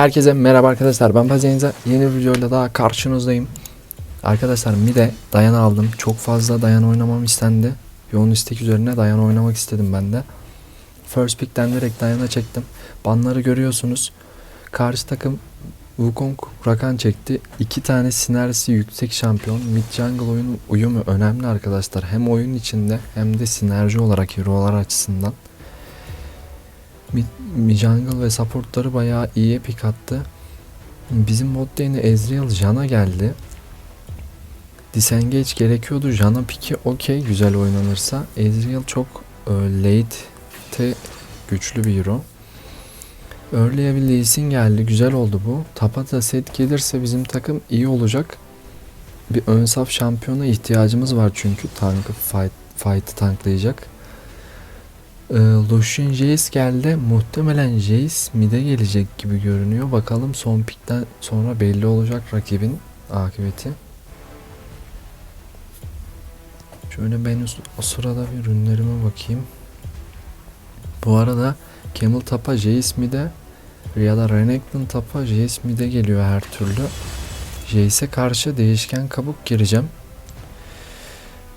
Herkese merhaba arkadaşlar. Ben Pazenza yeni bir videoyla daha karşınızdayım. Arkadaşlar Mide Dayan aldım. Çok fazla Dayan oynamam istendi. Yoğun istek üzerine Dayan oynamak istedim ben de. First pick'ten direkt Dayan'a çektim. Banları görüyorsunuz. Karşı takım Wukong Rakan çekti. İki tane sinerjisi yüksek şampiyon. Mid jungle oyun uyumu önemli arkadaşlar. Hem oyun içinde hem de sinerji olarak hero'lar açısından Mid, jungle ve supportları bayağı iyiye pik attı. Bizim bot lane'e Ezreal Jana geldi. Disengage gerekiyordu. Jana piki okey güzel oynanırsa. Ezreal çok e, late'te güçlü bir hero. Early'e bir geldi. Güzel oldu bu. Tapa da set gelirse bizim takım iyi olacak. Bir ön saf şampiyona ihtiyacımız var çünkü. Tankı fight, fight'ı tanklayacak. Ee, Lucian Jace geldi. Muhtemelen Jace mid'e gelecek gibi görünüyor. Bakalım son pikten sonra belli olacak rakibin akıbeti. Şöyle ben o sırada bir ürünlerime bakayım. Bu arada Camel Tapa Jace mid'e ya da Renekton Tapa Jace mid'e geliyor her türlü. Jace'e karşı değişken kabuk gireceğim.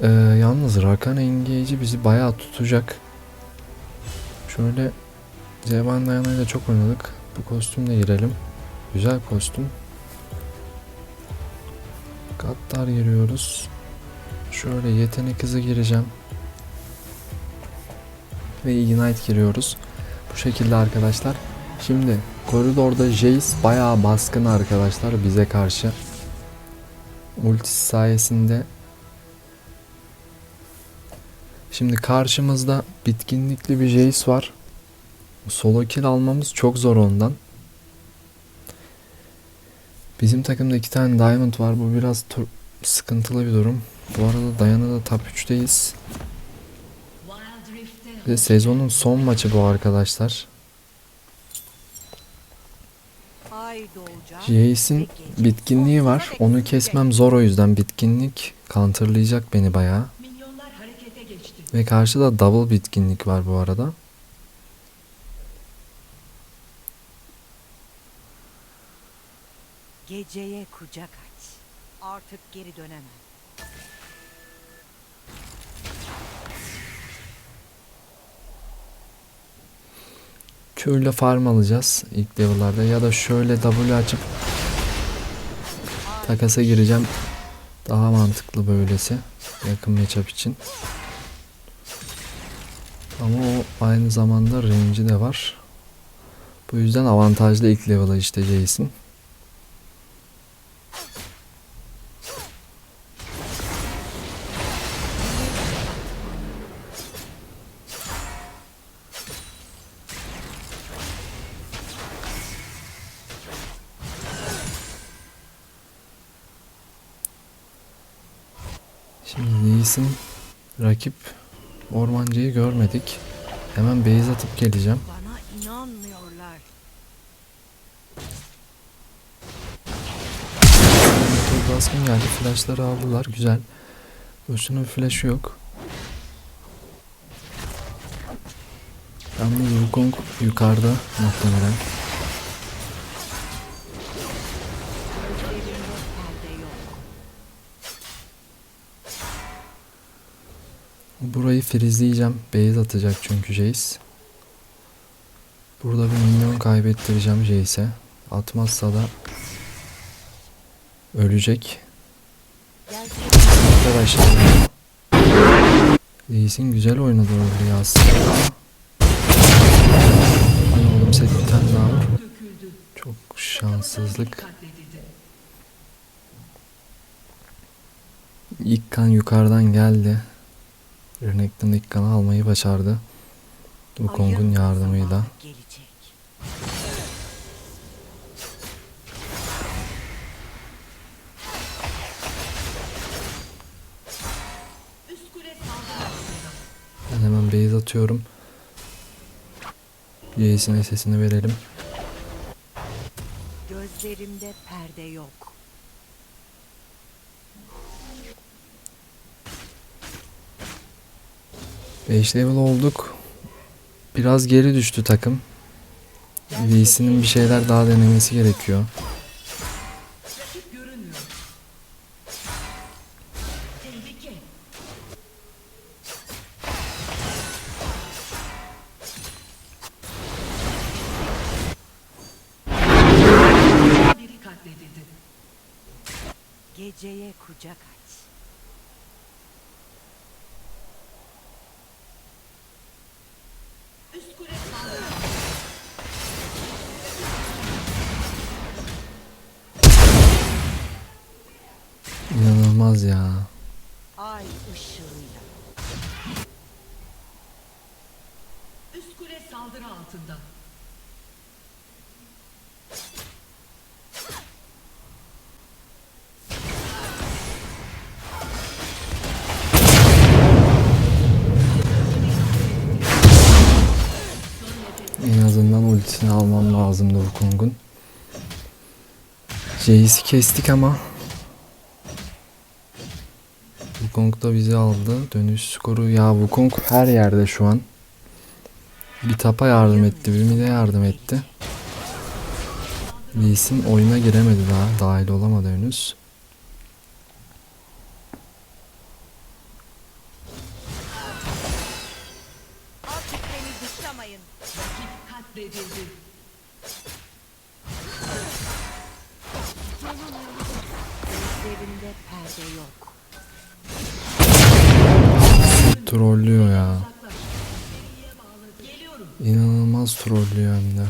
Ee, yalnız Rakan Engage'i bizi bayağı tutacak. Şöyle Zeban Dayana'yla çok oynadık. Bu kostümle girelim. Güzel kostüm. Gattar giriyoruz. Şöyle yetenek hızı gireceğim. Ve Ignite giriyoruz. Bu şekilde arkadaşlar. Şimdi koridorda Jace bayağı baskın arkadaşlar bize karşı. Ultisi sayesinde Şimdi karşımızda bitkinlikli bir Jace var. Solo kill almamız çok zor ondan. Bizim takımda iki tane Diamond var. Bu biraz sıkıntılı bir durum. Bu arada Dayana'da top 3'teyiz. Ve sezonun son maçı bu arkadaşlar. Jace'in bitkinliği var. Onu kesmem zor o yüzden. Bitkinlik counterlayacak beni bayağı. Ve karşıda double bitkinlik var bu arada. Geceye kucak aç. Artık geri dönemem. Q'yla farm alacağız ilk level'larda ya da şöyle W açıp takasa gireceğim. Daha mantıklı böylesi yakın matchup için. Ama o aynı zamanda range'i de var. Bu yüzden avantajlı ilk level'a işte Jace'in. Ormancıyı görmedik. Hemen base atıp geleceğim. Bana inanmıyorlar. Motor baskın geldi. Flashları aldılar. Güzel. Boşuna flash yok. Yalnız Wukong yukarıda muhtemelen. Burayı frizleyeceğim. Base atacak çünkü Jace. Burada bir minyon kaybettireceğim Jace'e. Atmazsa da ölecek. Arkadaşlar Lee'sin güzel oynadı öyle ya aslında. Hani oğlum set bir tane daha var. Çok şanssızlık. İlk kan yukarıdan geldi. Renekton ilk kanı almayı başardı. Wukong'un yardımıyla. Ben hemen base atıyorum. Jace'in sesini verelim. Gözlerimde perde yok. Beş level olduk. Biraz geri düştü takım. Lee'sinin bir şeyler daha denemesi gerekiyor. Geceye kucak aç. İnanılmaz ya. Ay ışığıyla. Üst kule saldırı altında. En azından ultisini almam lazımdı bu Kong'un. Jace'i kestik ama Wukong da bizi aldı. Dönüş skoru ya Wukong her yerde şu an. Bir tapa yardım etti, bir mide yardım etti. Lee Sin oyuna giremedi daha, dahil olamadı henüz. Trollüyor ya. İnanılmaz trollüyor hem de.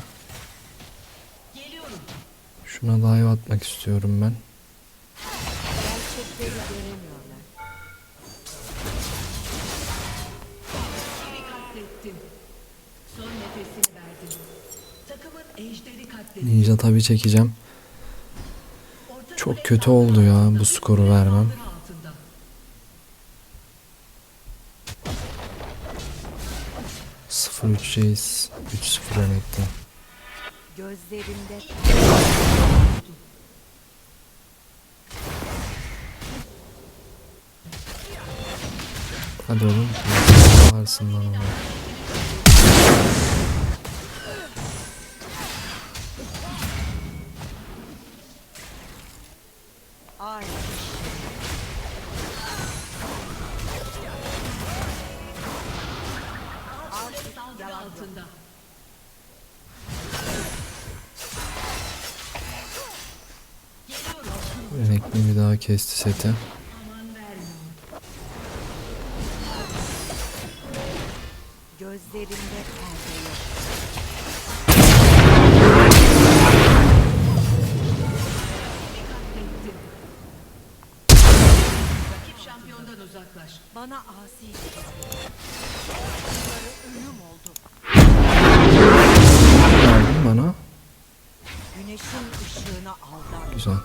Şuna dive atmak istiyorum ben. Ninja tabi çekeceğim. Çok kötü oldu ya bu skoru vermem. 03'teyiz. 3-0 önekte. Gözlerimde Hadi oğlum. Varsın lan oğlum. Seti. Gözlerinde şampiyondan uzaklaş. Bana asi ölüm oldu. Verdin bana. Güneşin ışığına aldan. Güzel.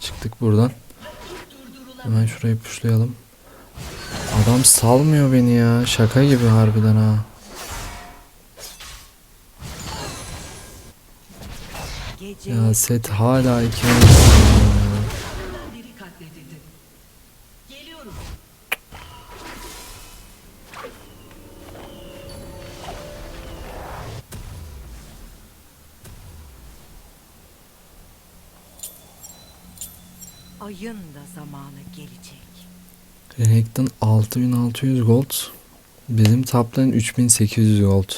Çıktık buradan. Hemen şurayı pushlayalım. Adam salmıyor beni ya. Şaka gibi harbiden ha. Ya set hala iki oyun Takımdan biri katledildi. Geliyorum. ayın da zamanı. Renekton 6600 gold. Bizim tapların 3800 gold.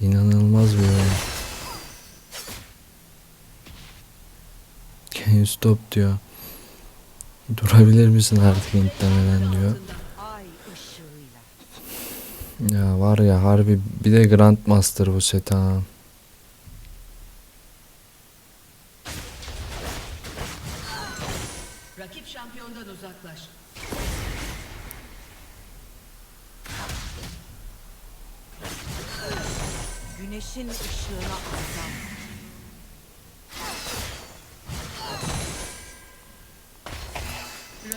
İnanılmaz bir oyun. Can you stop diyor. Durabilir misin artık intlemeden diyor. Ya var ya harbi bir de Grandmaster bu set ha.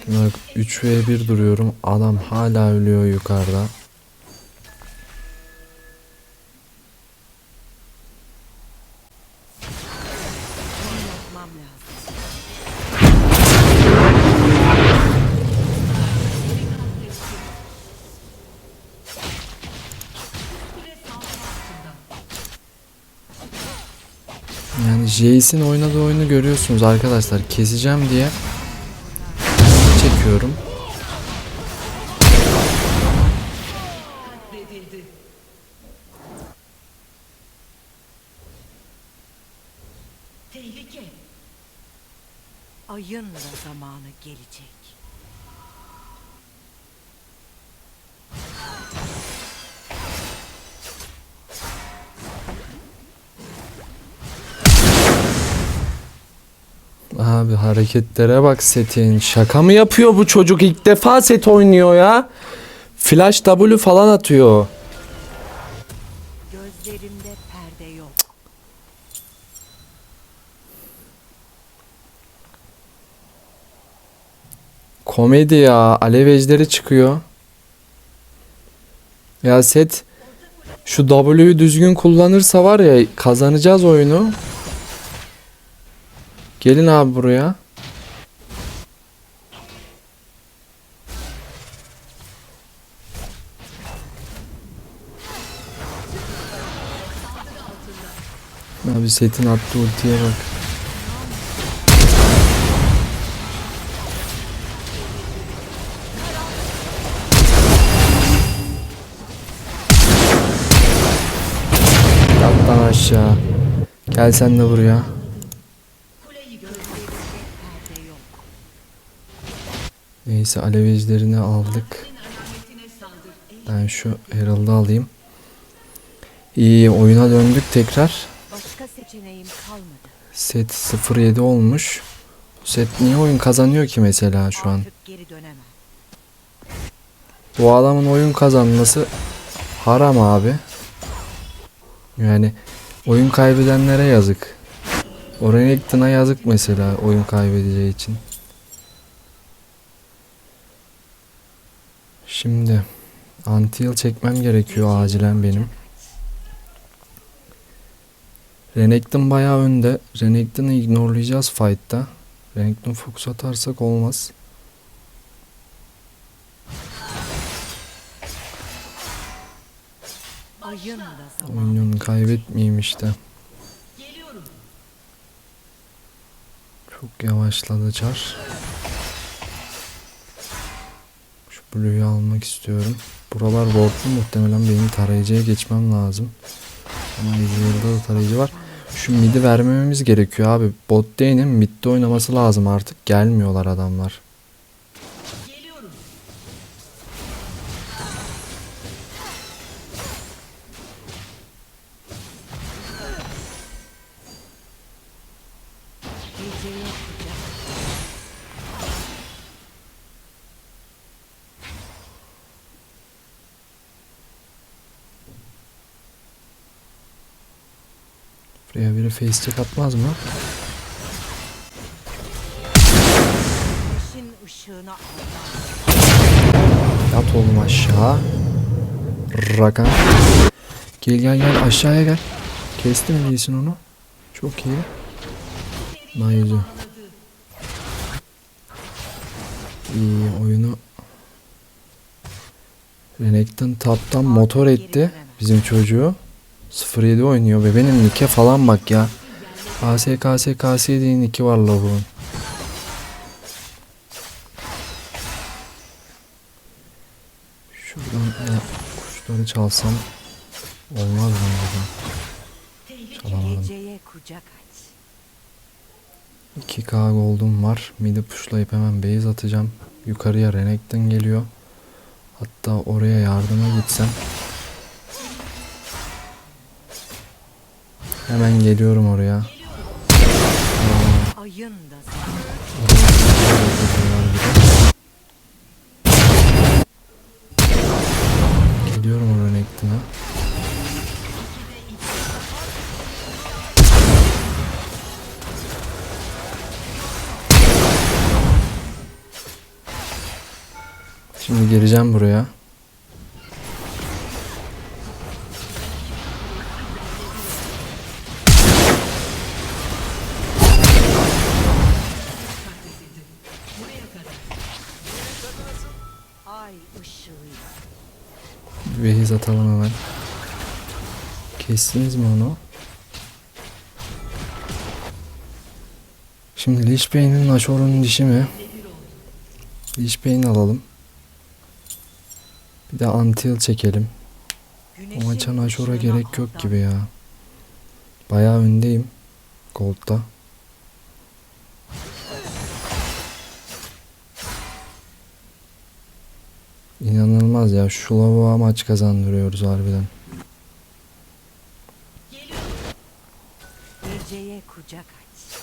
Bak 3 ve 1 duruyorum. Adam hala ölüyor yukarıda. Yani Jace'in oynadığı oyunu görüyorsunuz arkadaşlar. Keseceğim diye zamanı gelecek. Abi hareketlere bak setin. Şaka mı yapıyor bu çocuk? İlk defa set oynuyor ya. Flash W falan atıyor. Gözlerimde perde yok. Komedi ya. Alev ejderi çıkıyor. Ya set şu W'yu düzgün kullanırsa var ya kazanacağız oyunu. Gelin abi buraya. Abi setin attığı ultiye bak. Lan aşağı. Gel sen de buraya. Neyse alev ejderini aldık. Ben şu Herald'ı alayım. İyi oyuna döndük tekrar. Set 0-7 olmuş. Set niye oyun kazanıyor ki mesela şu an? Bu adamın oyun kazanması haram abi. Yani oyun kaybedenlere yazık. O Renekton'a yazık mesela oyun kaybedeceği için. Şimdi anti çekmem gerekiyor acilen benim. Renekton bayağı önde. Renekton'u ignorelayacağız fight'ta. Renekton fokus atarsak olmaz. Oyununu kaybetmeyeyim işte. Çok yavaşladı çar. Şu Blue'yu almak istiyorum. Buralar wardlu muhtemelen benim tarayıcıya geçmem lazım. Ama Ezreal'da da tarayıcı var. Şu mid'i vermememiz gerekiyor abi. Bot lane'in mid'de oynaması lazım artık. Gelmiyorlar adamlar. Biri face check atmaz mı? Yat oğlum aşağı. Rakan. Gel gel gel aşağıya gel. Kesti mi değilsin onu? Çok iyi. Nice. İyi oyunu Renekton taptan motor etti bizim çocuğu. 07 oynuyor ve benim Nick'e falan bak ya. KS KS KS diye Nick'i var lavuğun. Şuradan ya, kuşları çalsam olmaz mı? Tehlike. Çalamadım. Geceye kucak aç. 2k gold'um var. Mid'i pushlayıp hemen base atacağım. Yukarıya Renekton geliyor. Hatta oraya yardıma gitsem. Hemen geliyorum oraya. Ayın da. Geliyorum o Renekton'a. Şimdi geleceğim buraya. Vehiz atalım hemen. Kestiniz mi onu? Şimdi Lich Bey'in Nashor'un dişi mi? Lich Bey'in alalım. Bir de Antil çekelim. O maça ışığına gerek yok gibi ya. Bayağı öndeyim. Gold'da. İnanılmaz ya. Şu lavuğa maç kazandırıyoruz harbiden. Geliyorum. Geceye kucak aç.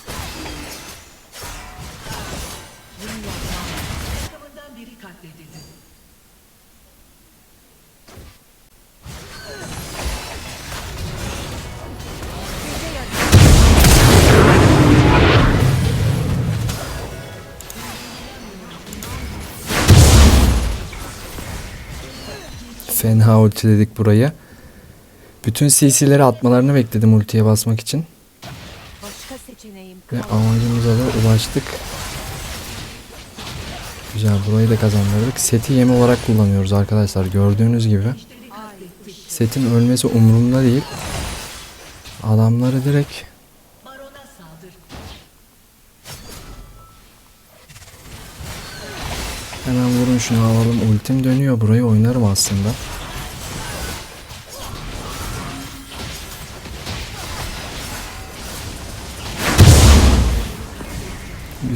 Takımından biri katledildi. Fena ultiledik burayı. Bütün CC'leri atmalarını bekledim ultiye basmak için. başka seçeneğim Ve amacımıza da ulaştık. Güzel burayı da kazandırdık. Seti yem olarak kullanıyoruz arkadaşlar. Gördüğünüz gibi. Setin ölmesi umurumda değil. Adamları direkt hemen vurun şunu alalım. Ultim dönüyor. Burayı oynarım aslında.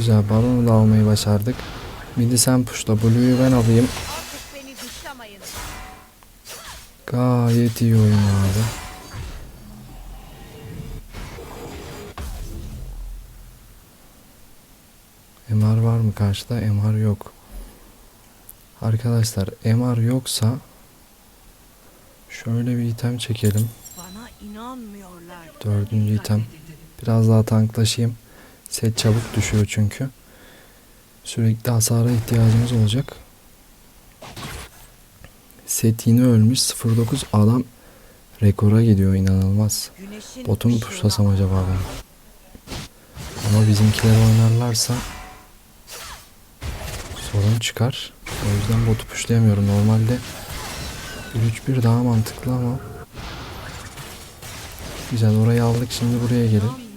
Güzel baronu da almayı başardık. Midi sen pushla. Blue'yu ben alayım. Gayet iyi oyun abi. MR var mı karşıda? MR yok. Arkadaşlar MR yoksa şöyle bir item çekelim. Dördüncü item. Biraz daha tanklaşayım. Set çabuk düşüyor çünkü. Sürekli hasara ihtiyacımız olacak. Set yine ölmüş. 09 adam rekora gidiyor inanılmaz. Botu mu puşlasam acaba ben? Ama bizimkiler oynarlarsa sorun çıkar. O yüzden botu puşlayamıyorum. Normalde 3-1 daha mantıklı ama Güzel orayı aldık şimdi buraya gelin.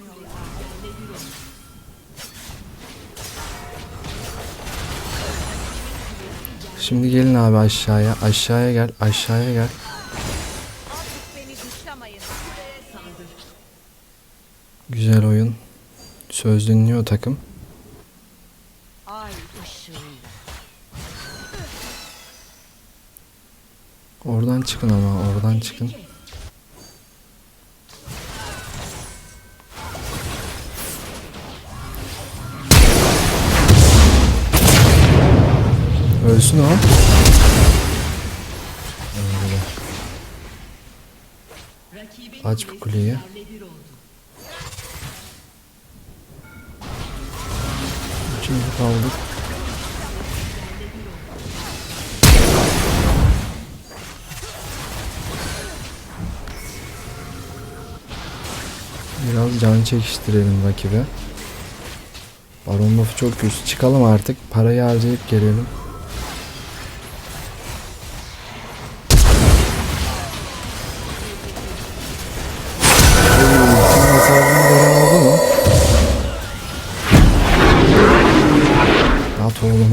Şimdi gelin abi aşağıya. Aşağıya gel. Aşağıya gel. Güzel oyun. Söz dinliyor takım. Oradan çıkın ama oradan çıkın. Ölsün o. Aç bu kuleyi. Üçüncü kaldık. Biraz can çekiştirelim rakibe. Baron buff'u çok güçlü. Çıkalım artık. Parayı harcayıp gelelim.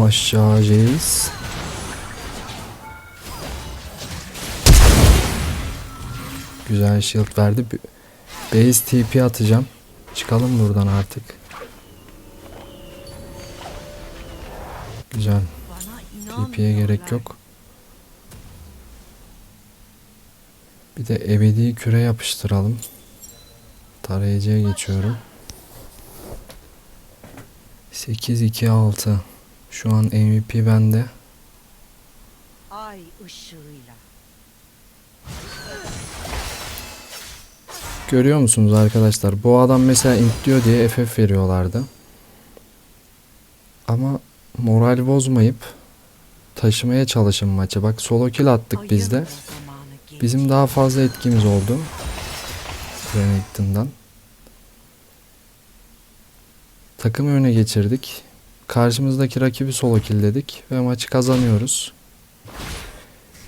At oğlum aşağı Jace. Güzel shield verdi. Base TP atacağım. Çıkalım buradan artık. Güzel. TP'ye gerek yok. Bir de ebedi küre yapıştıralım. Tarayıcıya geçiyorum. 8-2-6. Şu an MVP bende. Ay ışığıyla. Görüyor musunuz arkadaşlar? Bu adam mesela int diyor diye FF veriyorlardı. Ama moral bozmayıp taşımaya çalışın maçı. Bak solo kill attık biz de. Ayın o zamanı gelecek. Bizim daha fazla etkimiz oldu. Renekton'dan. Takımı öne geçirdik. Karşımızdaki rakibi solo killledik ve maçı kazanıyoruz.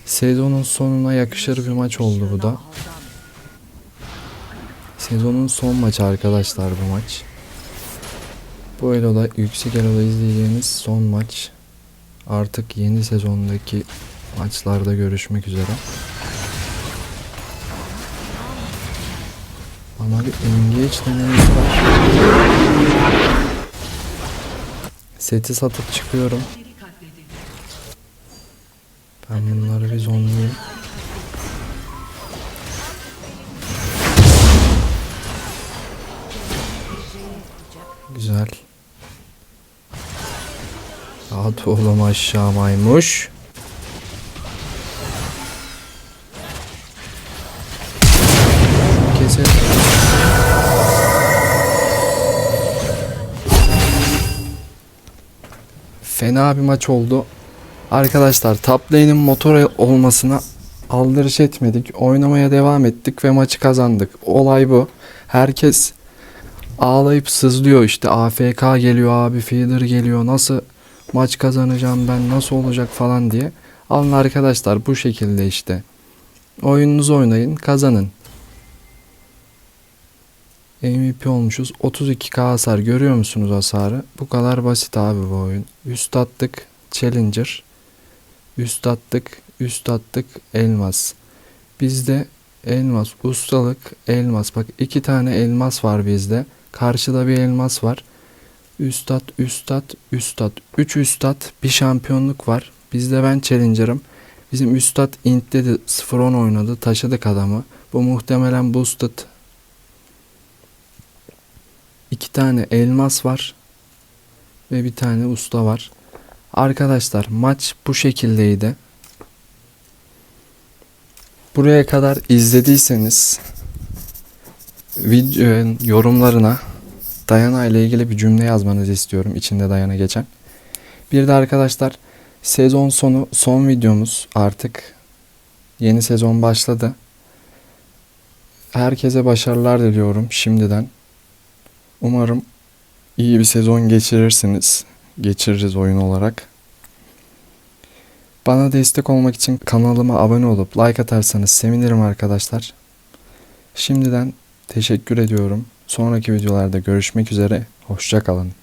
Sezonun sonuna yakışır bir maç oldu bu da. Sezonun son maçı arkadaşlar bu maç. Bu eloda yüksek eloda izleyeceğiniz son maç. Artık yeni sezondaki maçlarda görüşmek üzere. Bana bir engage denemesi var. Seti satıp çıkıyorum. Ben bunları bir zonlayayım. Güzel. At oğlum aşağı maymuş. Kesin. Fena bir maç oldu. Arkadaşlar top lane'in motor olmasına aldırış etmedik. Oynamaya devam ettik ve maçı kazandık. Olay bu. Herkes ağlayıp sızlıyor işte AFK geliyor abi feeder geliyor nasıl maç kazanacağım ben nasıl olacak falan diye. Alın arkadaşlar bu şekilde işte. Oyununuzu oynayın kazanın. MVP olmuşuz. 32k hasar görüyor musunuz hasarı? Bu kadar basit abi bu oyun. Üst attık Challenger. Üst attık, üst attık elmas. Bizde elmas, ustalık, elmas. Bak iki tane elmas var bizde. Karşıda bir elmas var. Üstad, üstad, üstad. Üç üstad, bir şampiyonluk var. Bizde ben challenger'ım. Bizim üstad int'te de 0-10 oynadı. Taşıdık adamı. Bu muhtemelen boosted. İki tane elmas var. Ve bir tane usta var. Arkadaşlar maç bu şekildeydi. Buraya kadar izlediyseniz videonun yorumlarına Dayana ile ilgili bir cümle yazmanızı istiyorum. içinde Dayana geçen. Bir de arkadaşlar sezon sonu son videomuz artık yeni sezon başladı. Herkese başarılar diliyorum şimdiden. Umarım iyi bir sezon geçirirsiniz. Geçiririz oyun olarak. Bana destek olmak için kanalıma abone olup like atarsanız sevinirim arkadaşlar. Şimdiden teşekkür ediyorum. Sonraki videolarda görüşmek üzere. Hoşça kalın.